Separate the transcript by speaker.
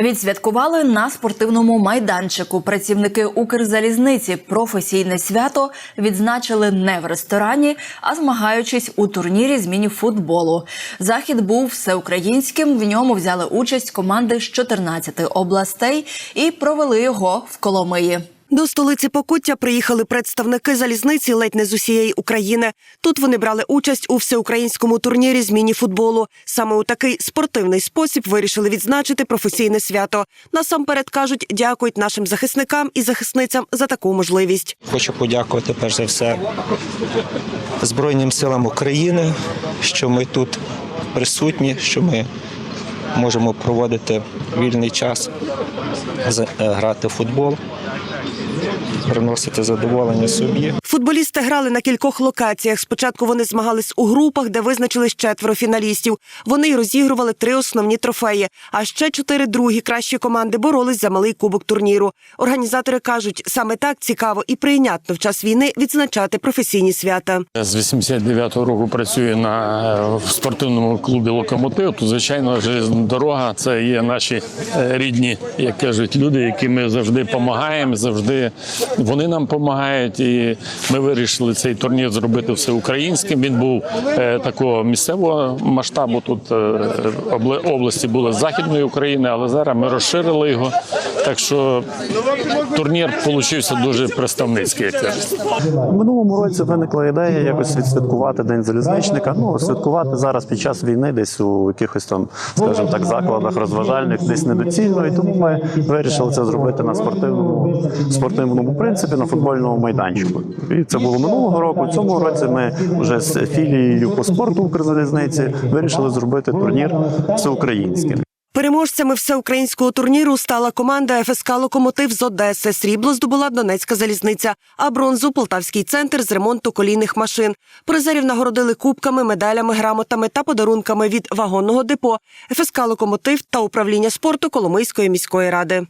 Speaker 1: Відсвяткували на спортивному майданчику. Працівники Укрзалізниці професійне свято відзначили не в ресторані, а змагаючись у турнірі з міні-футболу. Захід був всеукраїнським. В ньому взяли участь команди з 14 областей і провели його в Коломиї.
Speaker 2: До столиці Покуття приїхали представники залізниці ледь не з усієї України. Тут вони брали участь у всеукраїнському турнірі з міні-футболу. Саме у такий спортивний спосіб вирішили відзначити професійне свято. Насамперед кажуть, дякують нашим захисникам і захисницям за таку можливість.
Speaker 3: Хочу подякувати перш за все Збройним силам України, що ми тут присутні, що ми можемо проводити вільний час, е, грати в футбол, приносити задоволення собі.
Speaker 2: Футболісти грали на кількох локаціях. Спочатку вони змагались у групах, де визначились четверо фіналістів. Вони й розігрували три основні трофеї. А ще чотири другі кращі команди боролись за малий кубок турніру. Організатори кажуть, саме так цікаво і прийнятно в час війни відзначати професійні свята.
Speaker 4: З 89-го року працюю на е, спортивному клубі Локомотив. То звичайно, дорога це є наші е, рідні, як кажуть, люди, яким ми завжди допомагаємо, завжди вони нам допомагають. І ми вирішили цей турнір зробити всеукраїнським. Він був е, такого місцевого масштабу. Тут е, області були західної України, але зараз ми розширили його. Так що турнір получився дуже представницький. Як.
Speaker 5: Минулому році виникла ідея якось відсвяткувати День залізничника. Ну, святкувати зараз під час війни десь у якихось там, скажімо так, закладах розважальних, десь недоцільно. І тому ми вирішили це зробити на спортивному спортивному принципі, на футбольному майданчику. І це було минулого року. Цьому році ми вже з філією по спорту Укрзалізниці вирішили зробити турнір всеукраїнський.
Speaker 2: Переможцями всеукраїнського турніру стала команда ФСК Локомотив з Одеси. Срібло здобула Донецька залізниця, а бронзу Полтавський центр з ремонту колійних машин. Призерів нагородили кубками, медалями, грамотами та подарунками від вагонного депо, ФСК Локомотив та управління спорту Коломийської міської ради.